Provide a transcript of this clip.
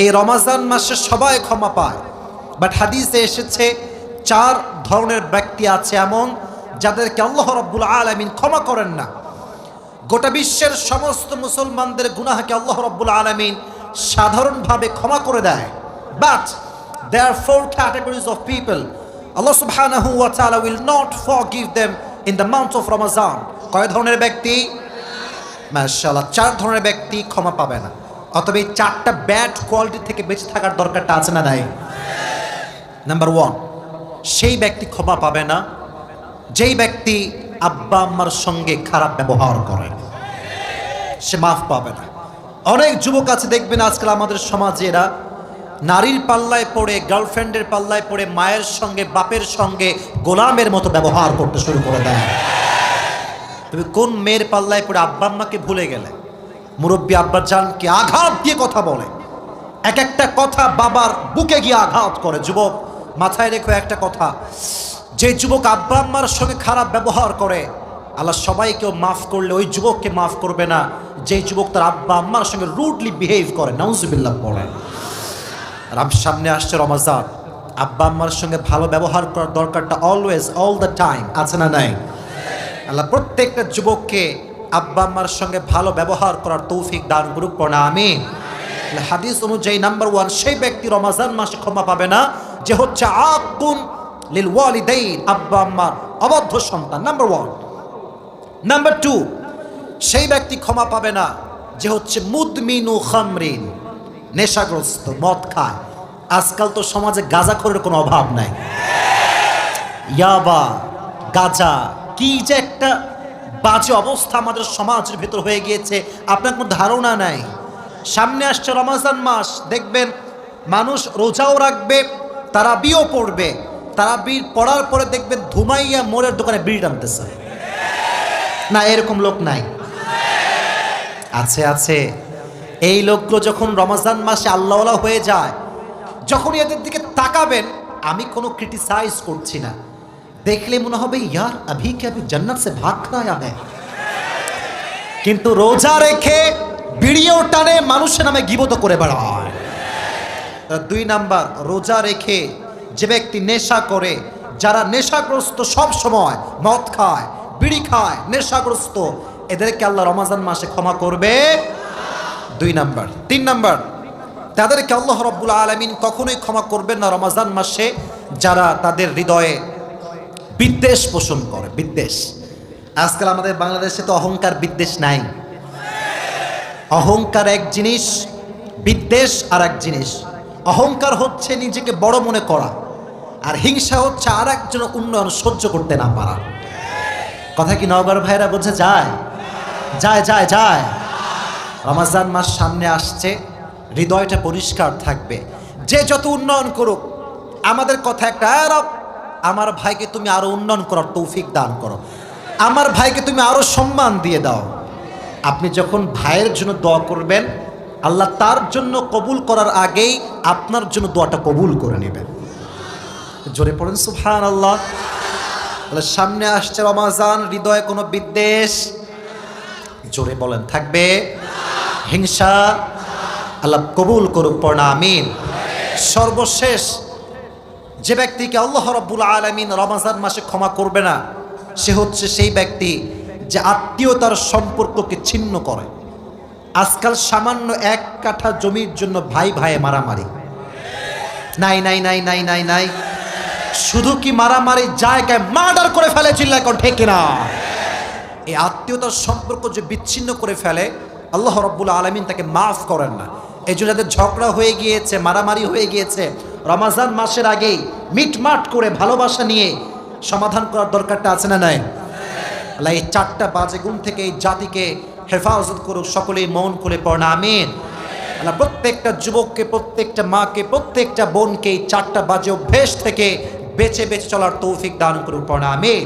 এই রমাজান মাসে সবাই ক্ষমা পায়। বাট হাদিসে এসেছে, চার ধরনের ব্যক্তি আছে এমন যাদেরকে আল্লাহ রব্বুল আলমিন ক্ষমা করেন না। গোটা বিশ্বের সমস্ত মুসলমানদের গুনাহকে আল্লাহ রব্বুল আলমিন সাধারণভাবে ক্ষমা করে দেয়। But they are four categories of people Allah সুবহানাহু ওয়া তাআলা will not forgive them in the month of Ramadan. কয় ধরনের ব্যক্তি? মাশাআল্লাহ, চার ধরনের ব্যক্তি ক্ষমা পাবে না। অতএব এই চারটা ব্যাড কোয়ালিটি থেকে বেঁচে থাকার দরকারটা আছে না নাই? নাম্বার ওয়ান সেই ব্যক্তি ক্ষমা পাবে না। যেই ব্যক্তি আব্বা আম্মার সঙ্গে খারাপ ব্যবহার করে, সে মাফ পাবে না। অনেক যুবক আছে, দেখবেন আজকাল আমাদের সমাজে এরা নারীর পাল্লায় পড়ে গার্লফ্রেন্ডের পাল্লায় পড়ে, মায়ের সঙ্গে, বাপের সঙ্গে গোলামের মতো ব্যবহার করতে শুরু করে দেয়। তুমি কোন মেয়ের পাল্লায় পড়ে আব্বা আম্মাকে ভুলে গেলে? মুরব্বী আব্বার জানকে আঘাত দিয়ে কথা বলে। এক একটা কথা বাবার বুকে গিয়ে আঘাত করে। যুবক, মাথায় রেখো একটা কথা। যে যুবক আব্বা আম্মার সঙ্গে খারাপ ব্যবহার করে, আল্লাহ সবাইকেও মাফ করলে ওই যুবককে মাফ করবে না। যে যুবক তার আব্বা আম্মার সঙ্গে রুডলি বিহেভ করে, নাউজুবিল্লাহ পড়ে আর সামনে আসছে রমাজান। আব্বা আম্মার সঙ্গে ভালো ব্যবহার করার দরকারটা অলওয়েজ অল দ্য টাইম আছে না নাই? আল্লাহ প্রত্যেকটা যুবককে আব্বা আম্মার সঙ্গে ভালো ব্যবহার করার তৌফিক দান করুক, পড়া হাদিস অনুযায়ী নাম্বার ওয়ান সেই ব্যক্তি রমাজান মাসে ক্ষমা পাবে না, যে হচ্ছে আকুন লিল ওয়ালিদাইন, আব্বা আম্মার অবদ্ধ সন্তান নাম্বার ওয়ান নাম্বার টু সেই ব্যক্তি ক্ষমা পাবে না, যে হচ্ছে মুদমিনু খামরিন, নেশাগ্রস্ত, মদ খায়। আজকাল তো সমাজে গাঁজাখোরের কোনো অভাব নাই। ইয়াবা, গাজা, কি যে একটা বাজে অবস্থা আমাদের সমাজের ভেতর হয়ে গিয়েছে। আপনার কোনো ধারণা নাই। সামনে আসছে রমাজান মাস, দেখবেন মানুষ রোজাও রাখবে তারা বিও পড়বে। তারা বীর পড়ার পরে দেখবেন ধুমাইয়া মোড়ের দোকানে বিড়ি টানতেছে। না, এরকম লোক নাই। আছে আছে। এই লোকগুলো যখন রমাজান মাসে আল্লাহওয়ালা হয়ে যায় যখন এদের দিকে তাকাবেন, আমি কোনো ক্রিটিসাইজ করছি না। দেখলে মনে হবে ইয়ার আভি কে আভি জান্নাত সে ভাগ খায়া হ্যায় কিন্তু রোজা রেখে বিড়িও টানে মানুষের নামে গিবত করে বেড়ায় দুই নাম্বার রোজা রেখে যে ব্যক্তি নেশা করে যারা নেশাগ্রস্ত সব সময় মদ খায় বিড়ি খায় নেশাগ্রস্ত এদেরকে আল্লাহ রমাজান মাসে ক্ষমা করবে দুই নাম্বার তিন নাম্বার তাদেরকে আল্লাহ রব্বুল আলমিন কখনোই ক্ষমা করবেন না রমাজান মাসে যারা তাদের হৃদয়ে বিদ্বেষ পোষণ করে বিদ্বেষ। আজকাল আমাদের বাংলাদেশে তো অহংকার বিদ্বেষ নাই। অহংকার এক জিনিস বিদ্বেষ আর এক জিনিস। অহংকার হচ্ছে নিজেকে বড় মনে করা আর হিংসা হচ্ছে আর একজন উন্নয়ন সহ্য করতে না পারা। কথা কি নগর ভাইরা বোঝা যায়। যায় যায় যায়। রমাজান মাস সামনে আসছে হৃদয়টা পরিষ্কার থাকবে। যে যত উন্নয়ন করুক আমাদের কথা একটা "আয় রব, আমার ভাইকে তুমি আরও উন্নয়ন করার তৌফিক দান করো। আমার ভাইকে তুমি আরও সম্মান দিয়ে দাও। আপনি যখন ভাইয়ের জন্য দোয়া করবেন, আল্লাহ তার জন্য কবুল করার আগেই আপনার জন্য দোয়াটা কবুল করে নেবেন। জোরে পড়েন সুফান আল্লাহ সামনে আসছে রমাজান, হৃদয়ে কোনো বিদ্বেষ? জোরে বলেন, থাকবে? হিংসা? আল্লাহ কবুল করুক পড়া আমিন। সর্বশেষ যে ব্যক্তিকে আল্লাহ রব্বুল আলমিন রমাজান মাসে ক্ষমা করবে না, সে হচ্ছে সেই ব্যক্তি যে আত্মীয়তার সম্পর্ককে ছিন্ন করে। আজকাল সামান্য এক কাঠা জমির জন্য ভাই ভাইয়ে মারামারি। নাই নাই নাই নাই নাই নাই। শুধু কি মারামারি জায়গায় মার্ডার করে ফেলে চিল্লা এখন ঠিক না এই আত্মীয়তার সম্পর্ক যে বিচ্ছিন্ন করে ফেলে, আল্লাহ রব্বুল আলমিন তাকে মাফ করেন না। এই জন্য যাদের ঝগড়া হয়ে গিয়েছে, মারামারি হয়ে গিয়েছে রমাজান মাসের আগেই মিটমাট করে ভালোবাসা নিয়ে সমাধান করার দরকারটা আছে না নাই? আল্লাহ এই চারটা বাজে গুণ থেকে এই জাতিকে হেফাজত করুক, সকলেই মন খুলে পড়না আমিন। আল্লাহ প্রত্যেকটা যুবককে, প্রত্যেকটা মাকে, প্রত্যেকটা বোনকে এই চারটা বাজে অভ্যেস থেকে বেছে বেছে চলার তৌফিক দান করুক পড়না আমিন।